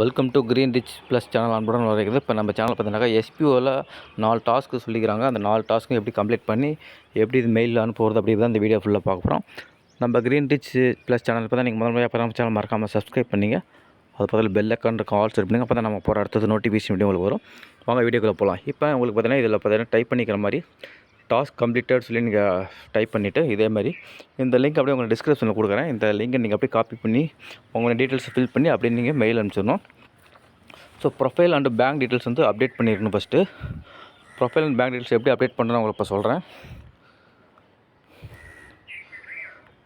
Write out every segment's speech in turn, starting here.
Welcome to green reach plus channel அன்புடன் வரைக்குது இப்போ நம்ம சேனல் பார்த்தீங்கன்னாக்கா எஸ்பிஓவில் நாலு டாஸ்க்கு சொல்லிக்கிறாங்க. அந்த நாலு டாஸ்க்கும் எப்படி கம்ப்ளீட் பண்ணி எப்படி இது மெயில் அனுப்புறது அப்படி தான் இந்த வீடியோ ஃபுல்லாக பார்க்க போகிறோம் நம்ம க்ரீன் ரிச் ப்ளஸ் சேனல் இப்போ தான் நீங்கள் முதல் முறையாக அப்போ சேனல் மறக்காமல் சப்ஸ்கிரைப் பண்ணிங்க. அது பக்கத்தில் பெல் அக்கௌண்ட் இருக்கும் ஆல் செட் பண்ணுங்க அப்போ தான் நம்ம போகிற அடுத்தது நோட்டிஃபிகேஷன் வீடியோ உங்களுக்கு வரும். வாங்க வீடியோக்குள்ளே போகலாம் இப்போ உங்களுக்கு பார்த்தீங்கன்னா இதில் பார்த்தீங்கன்னா டைப் பண்ணிக்கிற மாதிரி டாஸ்க் கம்ப்ளீட்டட் சொல்லி நீங்கள் டைப் பண்ணிவிட்டு இதே மாதிரி இந்த லிங்க் அப்படியே உங்களுக்கு டிஸ்கிரிப்ஷனில் கொடுக்குறேன். இந்த லிங்கை நீங்கள் அப்படியே காப்பி பண்ணி உங்களோட டீட்டெயில்ஸ் ஃபில் பண்ணி அப்படியே நீங்கள் mail அனுப்பிச்சிடணும். So profile and bank details வந்து அப்டேட் பண்ணிடணும் first profile and bank details எப்படி அப்டேட் பண்ணுறேன் உங்களுக்கு இப்போ சொல்கிறேன்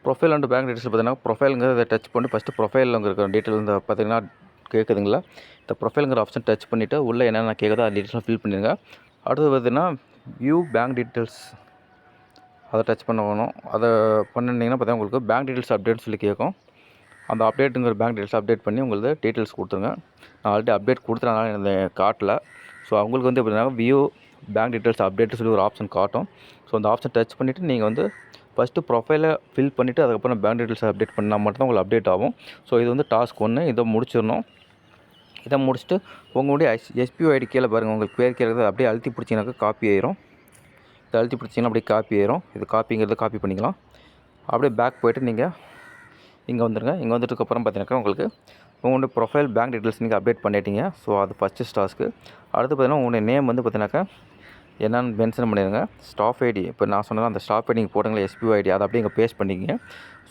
ப்ரொஃபைல் அண்ட் பேங்க் டீட்டெயில்ஸ் பார்த்தீங்கன்னா ப்ரொஃபைலுங்கிறத டச் பண்ணி ஃபஸ்ட்டு ப்ரொஃபைலில் இருக்கிற டீட்டெயில் வந்து பார்த்தீங்கன்னா கேட்குதுங்களா இந்த ப்ரொஃபைலுங்கிற ஆப்ஷன் டச் பண்ணிவிட்டு உள்ளே என்னென்ன கேட்குதோ அந்த டீட்டெயில்ஸ்லாம் ஃபில் பண்ணிடுங்க. அடுத்தது பார்த்தீங்கன்னா வியூ பேங்க் டீட்டெயில்ஸ் அதை டச் பண்ணணும் அதை பண்ணிங்கன்னா பார்த்தீங்கன்னா உங்களுக்கு பேங்க் டீட்டெயில்ஸ் அப்டேட்னு சொல்லி கேட்கும். அந்த அப்டேட்டுங்கிற பேங்க் டீட்டெயில்ஸ் அப்டேட் பண்ணி உங்களுக்கு டீட்டெயில்ஸ் கொடுத்துருங்க. நான் ஆல்ரெடி அப்டேட் கொடுத்துறதுனால இந்த காட்டில். ஸோ அவங்களுக்கு வந்து எப்படின்னா வியூ பேங்க் டீட்டெயில்ஸ் அப்டேட்னு சொல்லி ஒரு ஆப்ஷன் காட்டும். ஸோ அந்த ஆப்ஷன் டச் பண்ணிவிட்டு நீங்கள் வந்து ஃபஸ்ட்டு ப்ரொஃபைலை ஃபில் பண்ணிவிட்டு அதுக்கப்புறம் பேங்க் டீட்டெயில்ஸ் அப்டேட் பண்ணால் மட்டும்தான் உங்களுக்கு அப்டேட் ஆகும். ஸோ இது வந்து டாஸ்க் ஒன்று இதை முடிச்சிடணும். இதை முடிச்சுட்டு உங்களுடைய எஸ் எஸ்பிஓ ஐடி கீழே பாருங்கள் உங்களுக்கு பேர் கீழே அப்படியே அழுத்தி பிடிச்சிங்கனாக்கா காப்பி ஆயிரும். இதை அழுத்தி பிடிச்சிங்கன்னா அப்படியே காப்பி ஆயிரும். இது காப்பிங்கிறத காப்பி பண்ணிக்கலாம். அப்படியே பேக் போய்ட்டு நீங்கள் இங்கே வந்துடுங்க இங்கே வந்துட்டுக்கப்புறம் பார்த்தீங்கன்னாக்கா உங்களுக்கு உங்களுடைய ப்ரொஃபைல் பேங்க் டீட்டெயில்ஸ் நீங்கள் அப்டேட் பண்ணிட்டீங்க. ஸோ அது ஃபஸ்ட்டு ஸ்டாஸ்க்கு அடுத்து பார்த்தீங்கன்னா உங்களுடைய நேம் வந்து பார்த்தீங்கன்னாக்கா என்னென்னு மென்ஷன் பண்ணிடுங்க. ஸ்டாஃப் ஐடி இப்போ நான் சொன்னது அந்த ஸ்டாஃப் ஐடி நீங்கள் போடுங்களா எஸ்பிஓ ஐடி அதை அப்படியே இங்கே பேஸ்ட் பண்ணிக்கிங்க.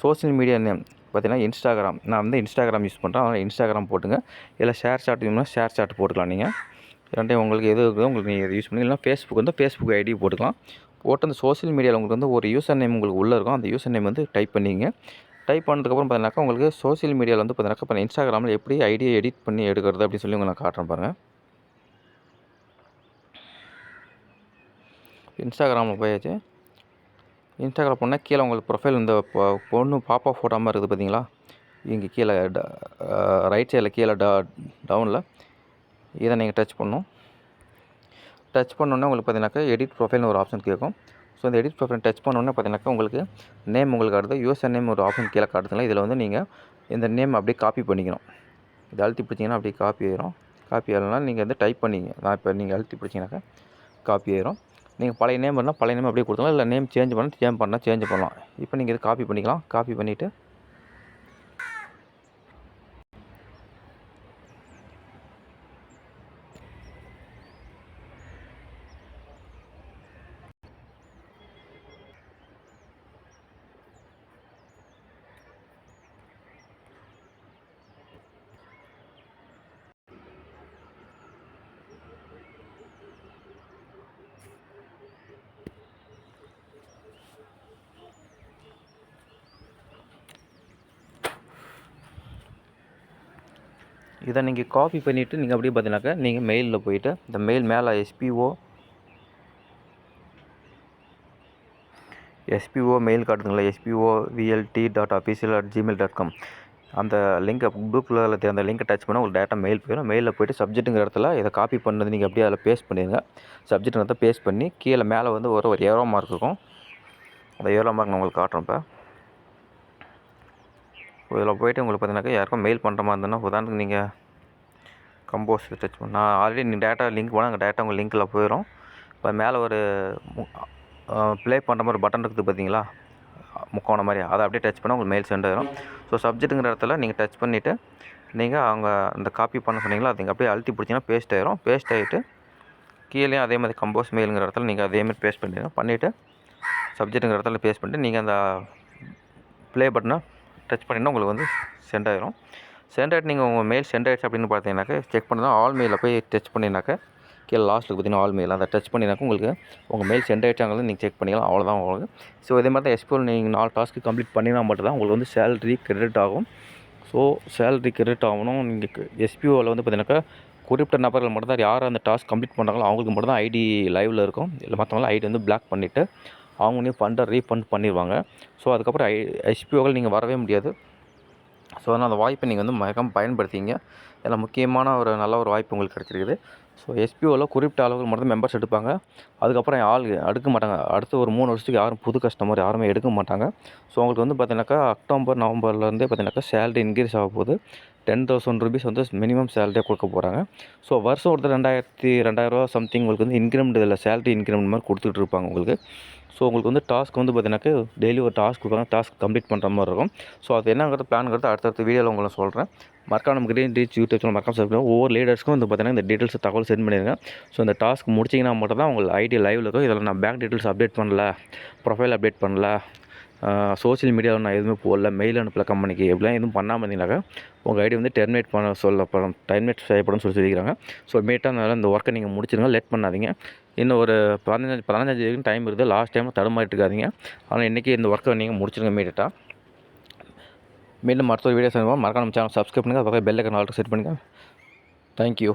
சோஷியல் மீடியா நேம் பார்த்தீங்கன்னா இன்ஸ்டாகிராம் நான் வந்து இன்ஸ்டாகிராம் யூஸ் பண்ணுறேன் அதனால் இன்ஸ்டாகிராம் போட்டுங்க. இல்லை ஷேர் சாட் வேணும்னா ஷேர் சாட் போட்டுக்கலாம் நீங்கள் ரெண்டையும் உங்களுக்கு எது இருக்குதோ உங்களுக்கு நீங்கள் யூஸ் பண்ணி இல்லைனா ஃபேஸ்புக் வந்து ஃபேஸ்புக் ஐடி போட்டுக்கலாம். போட்டு அந்த சோஷியல் மீடியாவில் உங்களுக்கு வந்து ஒரு யூசர் நேம் உங்களுக்கு உள்ளே இருக்கும். அந்த யூசர் நேம் வந்து டைப் பண்ணிங்க. டைப் பண்ணதுக்கப்புறம் பார்த்தீங்கன்னாக்கா உங்களுக்கு சோஷியல் மீடியாவில் வந்து பார்த்தீங்கன்னாக்கா இப்போ இன்ஸ்டாகிராமில் எப்படி ஐடியை எடிட் பண்ணி எடுக்கிறது அப்படின்னு சொல்லி உங்களுக்கு நான் காட்டுறேன் பாருங்கள் இன்ஸ்டாகிராமில் போயாச்சு. இன்ஸ்டாகிராம் போனால் கீழே உங்களுக்கு ப்ரொஃபைல் இந்த பொ- பொண்ணு பாப்பா ஃபோட்டோ மாதிரி இருக்குது பார்த்தீங்களா? இங்கே கீழே ரைட் சைடில் கீழே ட டவுனில் இதை நீங்கள் டச் பண்ணணும். டச் பண்ணோன்னே உங்களுக்கு பார்த்தீங்கன்னாக்கா எடிட் ப்ரொஃபைல்னு ஒரு ஆப்ஷன் கேட்கும். ஸோ இந்த எடிட் ப்ரொஃபைல் டச் பண்ணோன்னே பார்த்தீங்கன்னாக்கா உங்களுக்கு நேம் உங்களுக்கு காட்டுது யூசர் நேம் ஒரு ஆப்ஷன் கீழே காட்டுதுங்களா? இதில் வந்து நீங்கள் இந்த நேம் அப்படியே காப்பி பண்ணிக்கணும். இது அழுத்தி பிடிச்சிங்கன்னா அப்படியே காப்பி ஆயிரும். காப்பி ஆகலைன்னா நீங்கள் வந்து டைப் பண்ணிங்க. நான் இப்போ நீங்கள் அழுத்தி பிடிச்சிங்கனாக்கா காப்பி ஆயிரும். நீங்கள் பழைய நேம் பண்ணால் பழைய நேம் அப்படியே கொடுத்துக்கலாம். இல்லை நேம் சேஞ்ச் பண்ணால் சேஞ்ச் பண்ணால் சேஞ்ச் பண்ணலாம். இப்போ நீங்கள் இது காப்பி பண்ணிக்கலாம். காப்பி பண்ணிவிட்டு இதை நீங்கள் காப்பி பண்ணிவிட்டு நீங்கள் அப்படியே பார்த்தீங்கன்னாக்கா நீங்கள் மெயிலில் போயிட்டு இந்த மெயில் மேலே SPO SPO mail காட்டுதுங்களா? SPO VLT dot official at Gmail dot com அந்த லிங்கை குரூப்பில் அந்த லிங்கை டச் பண்ணால் உங்களுக்கு டேட்டா மெயில் போயிடும். மெயிலில் போயிட்டு சப்ஜெக்ட்டுங்கிற இடத்துல இதை காப்பி பண்ணது நீங்கள் அப்படியே அதில் பேஸ்ட் பண்ணிடுங்க. சப்ஜெக்ட்டுங்கிறத பேஸ்ட் பண்ணி கீழே மேலே வந்து ஒரு ஒரு ஏரோ மார்க் இருக்கும். அந்த ஏரோ மார்க் நான் உங்களுக்கு காட்டுறேன் இப்போ. இதில் போயிட்டு உங்களுக்கு பார்த்தீங்கன்னாக்கா யாருக்கும் மெயில் பண்ணுற மாதிரி இருந்ததுன்னா உதாரணத்துக்கு நீங்கள் கம்போஸ் டச் பண்ண நான் ஆல்ரெடி நீங்கள் டேட்டா லிங்க் போனால் அங்கே டேட்டா உங்கள் லிங்க்கில் போயிடும் இப்போ மேலே ஒரு ப்ளே பண்ணுற மாதிரி பட்டன் இருக்குது பார்த்தீங்களா? முக்கோண மாதிரி அதை அப்படியே டச் பண்ணால் உங்களுக்கு மெயில் சென்ட் ஆயிடும் ஸோ சப்ஜெக்ட்டுங்கிற இடத்துல நீங்கள் டச் பண்ணிவிட்டு நீங்கள் அவங்க அந்த காப்பி பண்ண சொன்னீங்களா அது நீங்கள் அப்படியே அழுத்தி பிடிச்சிங்கன்னா பேஸ்ட் ஆயிரும். பேஸ்ட் ஆகிட்டு கீழே அதே மாதிரி கம்போஸ் மெயிலுங்கிற இடத்துல நீங்கள் அதே மாதிரி பேஸ்ட் பண்ணிடுங்க. பண்ணிவிட்டு சப்ஜெக்ட்டுங்கிற இடத்துல பேஸ்ட் பண்ணிட்டு நீங்கள் அந்த ப்ளே பட்டனை டச் பண்ணிங்கன்னா உங்களுக்கு வந்து சென்ட் ஆயிரும். சென்ட் ஆகிட்டு நீங்கள் உங்கள் மெயில் சென்ட் ஆகிடுச்சு அப்படின்னு பார்த்தீங்கன்னாக்கா செக் பண்ணி தான் ஆல் மெயிலில் போய் டச் பண்ணினாக்கா கீழே லாஸ்ட்டில் பார்த்தீங்கன்னா ஆல் மெயில் அதை டச் பண்ணினாக்கா உங்களுக்கு உங்கள் மெயில் சென்ட் ஆகிடுச்சாங்கிறது நீங்கள் செக் பண்ணிக்கலாம். அவ்வளோதான் உங்களுக்கு. ஸோ இதே மாதிரி தான் எஸ்பிஓ நீங்கள் நாலு டாஸ்க்கு கம்ப்ளீட் பண்ணினா மட்டும் தான் உங்களுக்கு வந்து சேலரி கிரெடிட் ஆகும். ஸோ சேலரி கிரெடிட் ஆகணும். நீங்கள் எஸ்பிஓவில் வந்து பார்த்தீங்கன்னாக்கா குறிப்பிட்ட நபர்கள் மட்டும் தான் யார் அந்த டாஸ்க் கம்ப்ளீட் பண்ணுறாங்களோ அவங்களுக்கு மட்டும் தான் ஐடி லைவில் இருக்கும். இல்லை மற்றவங்களாம் ஐடி வந்து பிளாக் பண்ணிவிட்டு அவங்களே ஃபண்டை ரீஃபண்ட் பண்ணிடுவாங்க ஸோ அதுக்கப்புறம் ஐ எஸ்பிஓக்கள் நீங்கள் வரவே முடியாது. ஸோ அதனால் அந்த வாய்ப்பை நீங்கள் வந்து மறக்காமல் பயன்படுத்திங்க இதில் முக்கியமான ஒரு நல்ல ஒரு வாய்ப்பு உங்களுக்கு கிடச்சிருக்குது. ஸோ எஸ்பிஓவில் குறிப்பிட்ட அளவுக்கு மட்டும் மெம்பர்ஸ் எடுப்பாங்க. அதுக்கப்புறம் ஆள் எடுக்க மாட்டாங்க. அடுத்த ஒரு மூணு வருஷத்துக்கு யாரும் புது கஸ்டமர் யாருமே எடுக்க மாட்டாங்க. ஸோ உங்களுக்கு வந்து பார்த்தீங்கன்னாக்கா அக்டோபர் நவம்பர்லேருந்தே பார்த்தீங்கன்னாக்கா சேலரி இன்க்ரீஸ் ஆக போகுது. டென் தௌசண்ட் ருபீஸ் வந்து மினிமம் சேலரியாக கொடுக்க போகிறாங்க ஸோ வருஷம் ஒருத்தர் ரெண்டாயிரத்தி ரெண்டாயிரரூவா சம்திங் உங்களுக்கு வந்து இன்க்ரிமெண்ட் இதில் சேலரி இன்க்ரிமெண்ட் மாதிரி கொடுத்துட்டு இருப்பாங்க உங்களுக்கு. ஸோ உங்களுக்கு வந்து டாஸ்க் வந்து பார்த்தீங்கன்னாக்க டெய்லி ஒரு டாஸ்க் கொடுப்பாங்க டாஸ்க் கம்ப்ளீட் பண்ணுற மாதிரி இருக்கும். ஸோ அது என்னங்கிறது பிளான்ங்கிறது அடுத்தடுத்த வீடியோவில் உங்களை சொல்கிறேன் மறக்காம நம்ம கிரீன் ரீச் யூடியூப் சேனல் மறக்காம சப்ஸ்கிரைப் ஒவ்வொரு லீடர்ஸ்க்கும் வந்து பார்த்தீங்கன்னா இந்த டீட்டெயில்ஸ் தகவல் சென்ட் பண்ணியிருக்கேன் ஸோ இந்த டாஸ்க் முடிச்சிங்கன்னா மட்டும் தான் உங்கள் ஐடி லைவில் இருக்கும் இதில் நான் பேங்க் டீட்டெயில்ஸ் அப்டேட் பண்ணல ப்ரொஃபைல் அப்டேட் பண்ணல சோஷியல் மீடியாவில் நான் எதுவுமே போடல மெயில் அனுப்பல கம்பெனிக்கு எப்படிலாம் எதுவும் பண்ணாமல் இருந்தீங்கன்னாக்கா உங்கள் ஐடி வந்து டெர்மினேட் பண்ண சொல்லப்படும் டெர்மினேட் செய்யப்படும் சொல்லி சொல்லிக்கிறாங்க ஸோ இமீடியட்டாக இந்த ஒர்க்கை நீங்கள் முடிச்சிருங்க லேட் பண்ணாதீங்க. இன்னும் ஒரு பதினஞ்சு பதினஞ்சாம் தேதி வரைக்கும் டைம் இருக்குது. லாஸ்ட் டைம் தடுமாறிட்டு இருக்காதீங்க. ஆனால் இன்றைக்கி இந்த ஒர்க்கை நீங்கள் முடிச்சிருங்க இமீடியட்டாக மீண்டும் மற்றொரு வீடியோ சந்திப்போம். மறக்காம சேனல் சப்ஸ்கிரைப் பண்ணுங்கள் அதுக்காக பெல் ஐக்கன் ஆல்ரெடி செட் பண்ணுங்கள் தேங்க்யூ